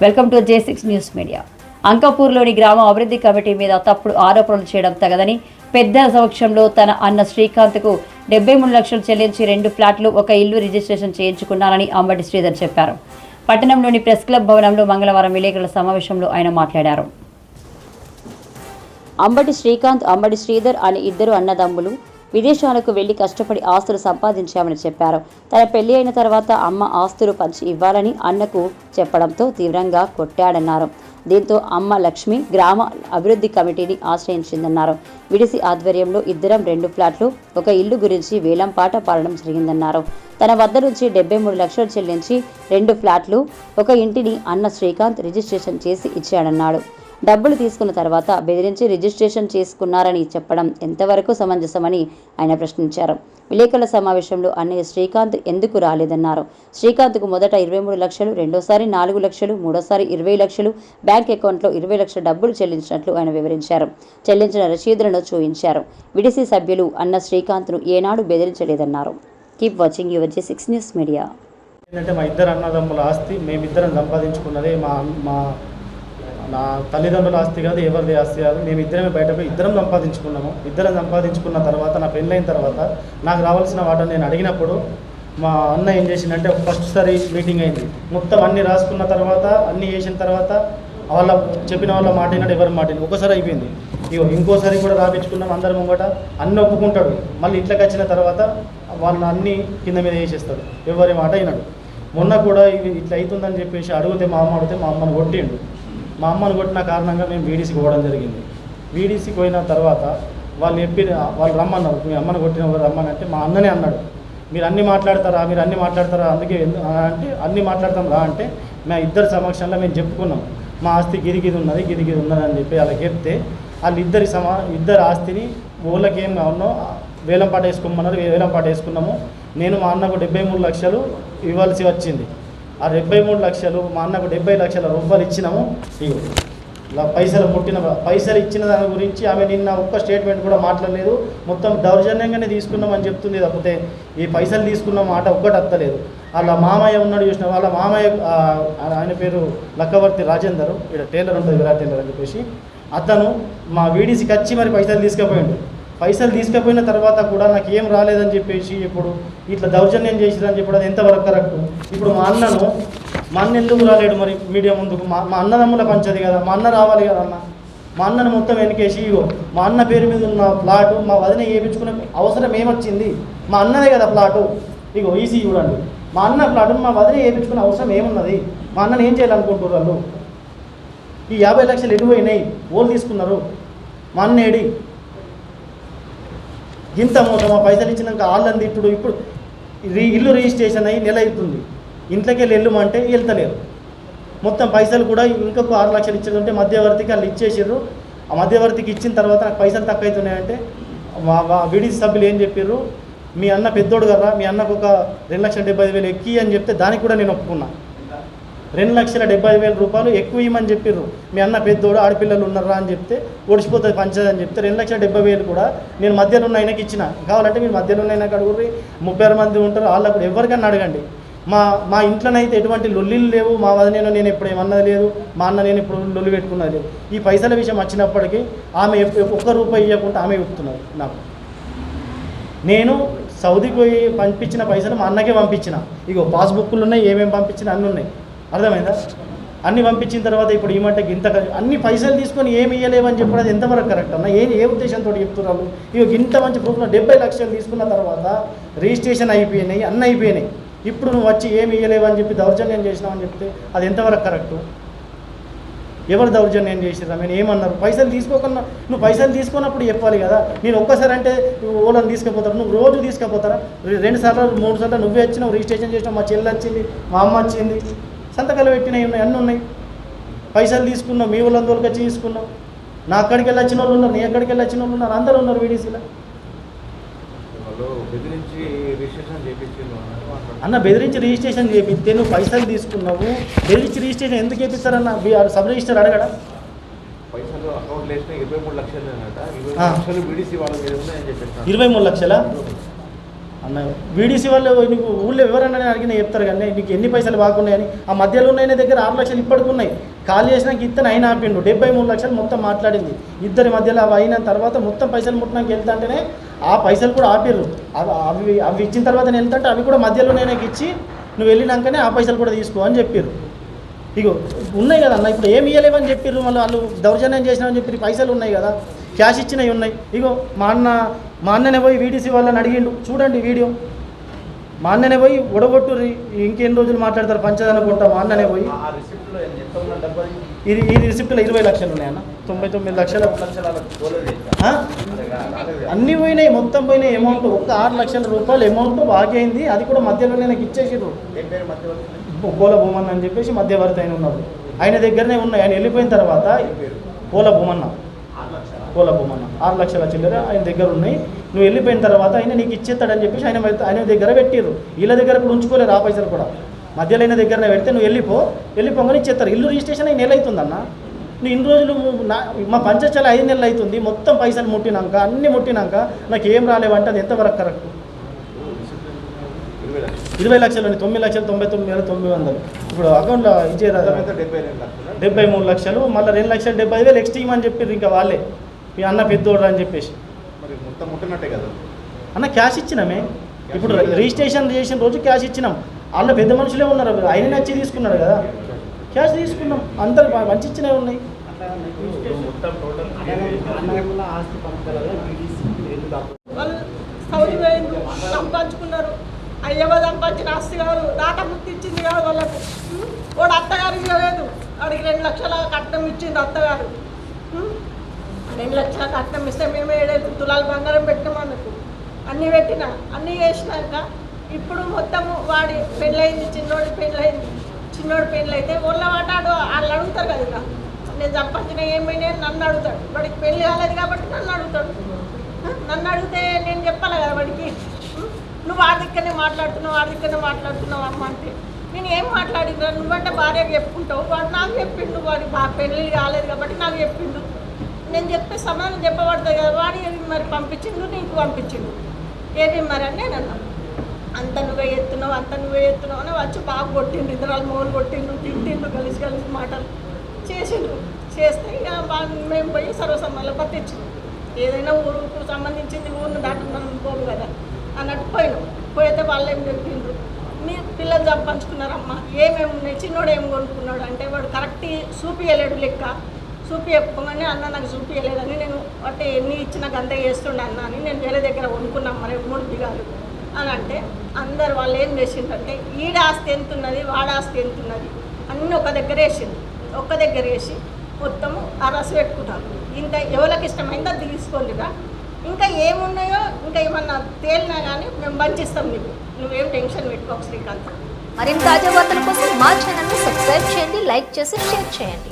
Welcome to J six news media. అంకాపూర్లోని గ్రామ అభివృద్ధి committee మీద తప్పుడు ఆరోపణలు చేయడం తగదని పెద్ద సమక్షంలో తన అన్న శ్రీకాంత్కు డెబ్బై మూడు లక్షలు చెల్లించి రెండు ఫ్లాట్లు ఒక ఇల్లు రిజిస్ట్రేషన్ చేయించుకున్నారని అంబటి శ్రీధర్ చెప్పారు. పట్టణంలోని ప్రెస్ క్లబ్ భవనంలో మంగళవారం విలేకరుల సమావేశంలో ఆయన మాట్లాడారు. అంబటి శ్రీకాంత్ అంబటి శ్రీధర్ అనే ఇద్దరు అన్నదమ్ములు విదేశాలకు వెళ్ళి కష్టపడి ఆస్తులు సంపాదించామని చెప్పారు. తన పెళ్ళి అయిన తర్వాత అమ్మ ఆస్తులు పంచి ఇవ్వాలని అన్నకు చెప్పడంతో తీవ్రంగా కొట్టాడన్నారు. దీంతో అమ్మ లక్ష్మి గ్రామ అభివృద్ధి కమిటీని ఆశ్రయించిందన్నారు. విడిసి ఆధ్వర్యంలో ఇద్దరం రెండు ఫ్లాట్లు ఒక ఇల్లు గురించి వేలం పాట పాడడం జరిగిందన్నారు. తన వద్ద నుంచి డెబ్బై మూడు లక్షలు చెల్లించి రెండు ఫ్లాట్లు ఒక ఇంటిని అన్న శ్రీకాంత్ రిజిస్ట్రేషన్ చేసి ఇచ్చాడన్నాడు. డబ్బులు తీసుకున్న తర్వాత బెదిరించి రిజిస్ట్రేషన్ చేసుకున్నారని చెప్పడం ఎంతవరకు సమంజసమని ఆయన ప్రశ్నించారు. విలేకరుల సమావేశంలో అన్నయ్య శ్రీకాంత్ ఎందుకు రాలేదన్నారు. శ్రీకాంత్కు మొదట ఇరవై మూడు లక్షలు రెండోసారి నాలుగు లక్షలు మూడోసారి ఇరవై లక్షలు బ్యాంక్ అకౌంట్లో ఇరవై లక్షల డబ్బులు చెల్లించినట్లు ఆయన వివరించారు. చెల్లించిన రసీదులను చూపించారు. విడిసి సభ్యులు అన్న శ్రీకాంత్ను ఏనాడు బెదిరించలేదన్నారు. Keep watching your J six news media. ఏంటంటే మా ఇద్దరు అన్నదమ్ముల ఆస్తి మేమిద్దరం సంపాదించుకున్నదే మా మా నా తల్లిదండ్రుల ఆస్తి కాదు ఎవరిది ఆస్తి కాదు. మేము ఇద్దరమే బయటకు ఇద్దరం సంపాదించుకున్నాము. ఇద్దరం సంపాదించుకున్న తర్వాత నా పెళ్ళైన తర్వాత నాకు రావాల్సిన వాటను నేను అడిగినప్పుడు మా అన్న ఏం చేసిందంటే ఫస్ట్ సారి మీటింగ్ అయింది. మొత్తం అన్ని రాసుకున్న తర్వాత అన్ని చేసిన తర్వాత వాళ్ళ చెప్పిన వాళ్ళ మాట ఏంటంటే ఎవరి మాట ఒకసారి అయిపోయింది. ఇగో ఇంకోసారి కూడా రాపించుకున్నాం అందరి ముంగట. అన్ని ఒప్పుకుంటాడు. మళ్ళీ ఇంట్లోకి వచ్చిన తర్వాత వాళ్ళని అన్ని కింద మీద వేసేస్తాడు. ఎవరి మాట అయినాడు మొన్న కూడా ఇవి ఇట్లా అవుతుందని చెప్పేసి అడిగితే మా అమ్మ అడిగితే మా అమ్మను కొట్టిండు. మా అమ్మను కొట్టిన కారణంగా మేము వీడీసీకి పోవడం జరిగింది. వీడీసీకి పోయిన తర్వాత వాళ్ళు చెప్పి వాళ్ళు రమ్మన్నారు. మీ అమ్మను కొట్టిన వాళ్ళు రమ్మని అంటే మా అన్ననే అన్నాడు. మీరు అన్ని మాట్లాడతారా? మీరు అన్ని మాట్లాడతారా? అందుకే అంటే అన్ని మాట్లాడతాం రా అంటే మా ఇద్దరి సమక్షంలో మేము చెప్పుకున్నాం. మా ఆస్తి గిరిగిది ఉన్నది గిరిగిది ఉన్నది అని చెప్పి అలా చెప్తే వాళ్ళు ఇద్దరి సమా ఇద్దరి ఆస్తిని ఊళ్ళకి ఏం కావాలో వేలం పాట వేసుకోమన్నారు. వేలం పాట వేసుకున్నాము. నేను మా అన్నకు డెబ్బై మూడు లక్షలు ఇవ్వాల్సి వచ్చింది. ఆ డెబ్బై మూడు లక్షలు మా అన్నకు డెబ్బై లక్షల రూపాయలు ఇచ్చినాము. ఇగో ఇలా పైసలు పుట్టిన పైసలు ఇచ్చిన దాని గురించి ఆమె నిన్న ఒక్క స్టేట్మెంట్ కూడా మాట్లాడలేదు. మొత్తం దౌర్జన్యంగానే తీసుకున్నామని చెప్తుంది. తప్పితే ఈ పైసలు తీసుకున్న మాట ఒక్కటి అత్తలేదు. వాళ్ళ మామయ్య ఉన్నాడు చూసిన వాళ్ళ మామయ్య ఆయన పేరు లక్కవర్తి రాజేందర్. ఇక్కడ టైలర్ ఉంటుంది విరాట్ టైలర్ అని చెప్పేసి. అతను మా వీడీసీకి వచ్చి మరి పైసలు తీసుకుపోయిండు. పైసలు తీసుకుపోయిన తర్వాత కూడా నాకు ఏం రాలేదని చెప్పేసి ఇప్పుడు ఇట్లా దౌర్జన్యం చేసిరని చెప్పడం అది ఎంతవరకు కరెక్ట్ ఇప్పుడు మా అన్నను మా అన్న ఎందుకు రాలేడు మరి మీడియా ముందుకు? మా మా అన్నదమ్ముల పంచది కదా మా అన్న రావాలి కదా అన్న? మా అన్నను మొత్తం వెనకేసి ఇగో మా అన్న పేరు మీద ఉన్న ప్లాటు మా వదిన వేయించుకునే అవసరం ఏమొచ్చింది? మా అన్నదే కదా ప్లాటు. ఇగో ఈసీ చూడండి. మా అన్న ప్లాటును మా వదిన వేయించుకునే అవసరం ఏమున్నది? మా అన్నను ఏం చేయాలనుకుంటున్నారు వాళ్ళు? ఈ యాభై లక్షలు ఎటు పోయినాయి? ఓళ్ళు తీసుకున్నారు? మా అన్న ఏడి ఇంత మోసం ఆ పైసలు ఇచ్చినాక వాళ్ళంది ఇప్పుడు ఇప్పుడు ఇల్లు రిజిస్ట్రేషన్ అయ్యి నెల అవుతుంది. ఇంట్లోకి వెళ్ళి వెళ్ళమంటే వెళ్తలేరు. మొత్తం పైసలు కూడా ఇంకొక ఆరు లక్షలు ఇచ్చేదంటే మధ్యవర్తికి వాళ్ళు ఇచ్చేసారు ఆ మధ్యవర్తికి ఇచ్చిన తర్వాత నాకు పైసలు తక్కువ అవుతున్నాయంటే మా విడిసి సభ్యులు ఏం చెప్పారు మీ అన్న పెద్దోడు కదా మీ అన్నకు ఒక రెండు లక్షల డెబ్బై వేలు ఎక్కి అని చెప్తే దానికి కూడా నేను ఒప్పుకున్నా. రెండు లక్షల డెబ్బై వేల రూపాయలు ఎక్కువ ఇవ్వమని చెప్పిర్రు. మీ అన్న పెద్దోడు ఆడపిల్లలు ఉన్నారా అని చెప్తే ఓడిచిపోతుంది పంచదు అని చెప్తే రెండు లక్షల డెబ్బై వేలు కూడా నేను మధ్యలో ఉన్న ఆయనకి ఇచ్చిన. కావాలంటే మీరు మధ్యలో ఉన్న ఆయనకు అడుగుర్రి ముప్పై ఆరు మంది ఉంటారు వాళ్ళు కూడా ఎవరికన్నా అడగండి. మా మా ఇంట్లోనైతే ఎటువంటి లొల్లిలు లేవు. మా వదిన నేను ఇప్పుడు ఏమన్నది లేదు. మా అన్న నేను ఇప్పుడు లొల్లి పెట్టుకున్నది లేదు. ఈ పైసల విషయం వచ్చినప్పటికీ ఆమె ఒక్క రూపాయి ఇవ్వకుండా ఆమె చెప్తున్నారు నాకు. నేను సౌదీకి పోయి పంపించిన పైసలు మా అన్నకే పంపించిన. ఇగో పాస్బుక్లు ఉన్నాయి ఏమేమి పంపించిన అన్నీ ఉన్నాయి. అర్థమైందా? అన్ని పంపించిన తర్వాత ఇప్పుడు ఈ మంటకి ఇంత అన్ని పైసలు తీసుకొని ఏమి ఇవ్వలేమని చెప్పడం అది ఎంతవరకు కరెక్ట్ అన్న? ఏ ఏ ఉద్దేశంతో చెప్తున్నారు? ఇక ఇంత మంచి ప్రూఫ్లో డెబ్బై లక్షలు తీసుకున్న తర్వాత రిజిస్ట్రేషన్ అయిపోయినాయి అన్నీ అయిపోయినాయి. ఇప్పుడు నువ్వు వచ్చి ఏమి ఇవ్వలేవని చెప్పి దౌర్జన్యం చేసినావని చెప్తే అది ఎంతవరకు కరెక్టు ఎవరు దౌర్జన్యం చేసిరా నేను ఏమన్నారు? పైసలు తీసుకోకుండా నువ్వు పైసలు తీసుకున్నప్పుడు చెప్పాలి కదా. నేను ఒక్కసారి అంటే నువ్వు ఓలను తీసుకుపోతారు? నువ్వు రోజు తీసుకుపోతారా? రెండు సార్లు మూడు సార్లు నువ్వే వచ్చినావు రిజిస్ట్రేషన్ చేసినావు మా చెల్లి వచ్చింది మా అమ్మ వచ్చింది. సంతకాలు పెట్టినవి ఉన్నాయి అన్నీ ఉన్నాయి. పైసలు తీసుకున్నావు మీ వాళ్ళందరికీ వచ్చి తీసుకున్నావు నా అక్కడికి వెళ్ళి వచ్చిన వాళ్ళు ఉన్నారు నీ ఎక్కడికి వెళ్ళి వచ్చిన వాళ్ళు ఉన్నారు అందరూ ఉన్నారు వీడీసీలో. వాళ్ళు. అన్న బెదిరించి రిజిస్ట్రేషన్ చేపిస్తే నువ్వు పైసలు తీసుకున్నావు. బెదిరించి రిజిస్ట్రేషన్ ఎందుకు చేపిస్తారన్న సబ్ రిజిస్టర్ అడగడా? ఇరవై మూడు లక్షలు. అన్న వీడీసీ వాళ్ళు నీకు ఊళ్ళో ఎవరన్నా అడిగిన చెప్తారు కానీ నీకు ఎన్ని పైసలు బాగున్నాయని ఆ మధ్యలో ఉన్న దగ్గర ఆరు లక్షలు ఇప్పటికి ఉన్నాయి ఖాళీ చేసినాక ఇతను అయిన ఆపిండు డెబ్బై మూడు లక్షలు మొత్తం మాట్లాడింది. ఇద్దరి మధ్యలో అవి అయిన తర్వాత మొత్తం పైసలు ముట్టినాక వెళ్తాంటేనే ఆ పైసలు కూడా ఆపిర్రు. అవి అవి అవి ఇచ్చిన తర్వాత నేను వెళ్తాంటే అవి కూడా మధ్యలోనే నాకు ఇచ్చి నువ్వు వెళ్ళినాకనే ఆ పైసలు కూడా తీసుకో అని చెప్పారు ఇగో ఉన్నాయి కదా అన్న ఇప్పుడు ఏమి ఇవ్వలేవని చెప్పారు మళ్ళీ వాళ్ళు దౌర్జన్యం చేసినామని చెప్పి పైసలు ఉన్నాయి కదా క్యాష్ ఇచ్చినవి ఉన్నాయి. ఇగో మా అన్న మా అన్ననే పోయి వీడీసీ వాళ్ళని అడిగిండు. చూడండి వీడియో. మా అన్ననే పోయి ఒడగొట్టుర్రి. ఇంకెన్ని రోజులు మాట్లాడతారు? పంచదనుకుంటా. మా అన్ననే పోయి. ఇది ఈ రిసిప్ట్లో ఇరవై లక్షలు ఉన్నాయన్న తొంభై తొమ్మిది లక్షల? అన్నీ పోయినాయి. మొత్తం పోయినాయి. అమౌంట్ ఒక్క ఆరు లక్షల రూపాయలు అమౌంట్ అయింది అది కూడా మధ్యలోనే నాకు మధ్యవర్తి పోల భూమన్న అని చెప్పేసి మధ్యవర్తి ఆయన ఉన్నాడు. ఆయన దగ్గరనే ఉన్నాయి. ఆయన వెళ్ళిపోయిన తర్వాత పోల భూమన్న పోల భూమన్న ఆరు లక్షల చిల్లర ఆయన దగ్గర ఉన్నాయి. నువ్వు వెళ్ళిపోయిన తర్వాత ఆయన నీకు ఇచ్చేస్తాడని చెప్పేసి ఆయన ఆయన దగ్గర పెట్టిర్రు. వీళ్ళ దగ్గర కూడా ఉంచుకోలేరు ఆ పైసలు కూడా. మధ్యలో అయిన దగ్గరనే పెడితే నువ్వు వెళ్ళిపో. వెళ్ళిపోగానే ఇచ్చేస్తారు. ఇల్లు రిజిస్ట్రేషన్ అయి నెల అవుతుందన్న నువ్వు ఇన్ని రోజులు నా మా పంచచాల ఐదు నెలలు అవుతుంది మొత్తం పైసలు ముట్టినాక అన్ని ముట్టినాక నాకు ఏం రాలేవంటే అది ఎంతవరకు కరెక్ట్? ఇరవై లక్షలు. ఇరవై లక్షలు తొమ్మిది లక్షలు తొంభై తొమ్మిది వేల తొమ్మిది వందలు. ఇప్పుడు అకౌంట్లో ఇచ్చేదా డెబ్బై మూడు లక్షలు మళ్ళీ రెండు లక్షల డెబ్బై ఐదు వేలు ఎక్స్ట్రా ఇవ్వమని చెప్పారు ఇంకా వాళ్ళే. మీ అన్న పెద్దోడు అని చెప్పేసి. మరి మొత్తం ముట్టినట్టే కదా? అన్న క్యాష్ ఇచ్చినామే. ఇప్పుడు రిజిస్ట్రేషన్ చేసిన రోజు క్యాష్ ఇచ్చినాం. వాళ్ళ పెద్ద మనుషులే ఉన్నారు. ఆయన నచ్చి తీసుకున్నారు కదా. క్యాష్ తీసుకున్నాం. అందరు మంచి ఇచ్చినవి ఉన్నాయి. మొత్తం అయ్యవ సంపాదించిన ఆస్తి కాదు దాట ముక్తి ఇచ్చింది కాదు వాళ్ళకు వాడు అత్తగారికి ఇవ్వలేదు వాడికి రెండు లక్షల కట్నం ఇచ్చింది అత్తగారు. రెండు లక్షల కట్నం ఇస్తే మేము ఏడైదు తులాలు బంగారం పెట్టినాం అన్నీ పెట్టిన అన్నీ చేసినాక ఇప్పుడు మొత్తము వాడి పెళ్ళయింది చిన్నోడి పెళ్ళయింది. చిన్నోడి పెళ్ళైతే వాళ్ళ వాటాడు వాళ్ళు అడుగుతారు కదా ఇక. నేను సంపాదించిన ఏమైనా నన్ను అడుగుతాడు. వాడికి పెళ్ళి కాలేదు కాబట్టి నన్ను అడుగుతాడు. నన్ను అడిగితే నేను చెప్పాలి కదా వాడికి? నువ్వు వాడి దగ్గరనే మాట్లాడుతున్నావు వాడి దగ్గరనే మాట్లాడుతున్నావు అమ్మ అంటే. నేను ఏం మాట్లాడినా నువ్వంటే భార్య చెప్పుకుంటావు. వాడు నాకు చెప్పిండు వాడి బా పెళ్ళి కాలేదు కాబట్టి నాకు చెప్పిండు. నేను చెప్పే సమాధానం చెప్పబడతాయి కదా వాడి మరి పంపించిండు నీకు పంపించిండు. ఏది మరి అని నేను అన్నా. అంత నువ్వే ఎత్తున్నావు అంత నువ్వే ఎత్తున్నావు అని వచ్చి బాగా కొట్టిండు ఇద్దరు మోలు కొట్టిండు తింటిండు కలిసి కలిసి మాటలు చేసిండ్రు చేస్తే ఇక మేము పోయి సర్వసమ్మాల పట్టించినాం ఏదైనా ఊరుకు సంబంధించింది ఊరిని దాటి మనం పోము కదా. అన్నట్టు పోయినాం. పోయితే వాళ్ళు ఏం చెప్పిండ్రు? మీరు పిల్లలు సంపాదించుకున్నారమ్మా ఏమేమి ఉన్నాయి? చిన్నోడు ఏం కొనుక్కున్నాడు? అంటే వాడు కరెక్ట్ చూపియలేడు లెక్క. చూపి అన్న నాకు చూపియలేదని నేను అంటే ఎన్ని ఇచ్చిన గంత చేస్తుండే అన్న అని నేను వేరే దగ్గర కొనుక్కున్నాం మరి మూడు దిగాలు అని అంటే అందరు వాళ్ళు ఏం చేసిండ్రంటే ఈడ ఆస్తి ఎంత ఉన్నది వాడ ఆస్తి ఎంత ఉన్నది అన్నీ ఒక దగ్గర వేసింది ఒక్క దగ్గర వేసి మొత్తము ఆ రస పెట్టుకుంటారు. ఇంత ఎవరికి ఇష్టమైందో అది తీసుకోండిగా ఇంకా ఏమున్నాయో ఇంకా ఏమన్నా తేలినా కానీ మేము పంచిస్తాం మీకు. నువ్వేం టెన్షన్ పెట్టుకోకు శ్రీకాంత్. మరిన్ని తాజా వార్తల కోసం మా ఛానల్ని సబ్స్క్రైబ్ చేయండి లైక్ చేసి షేర్ చేయండి.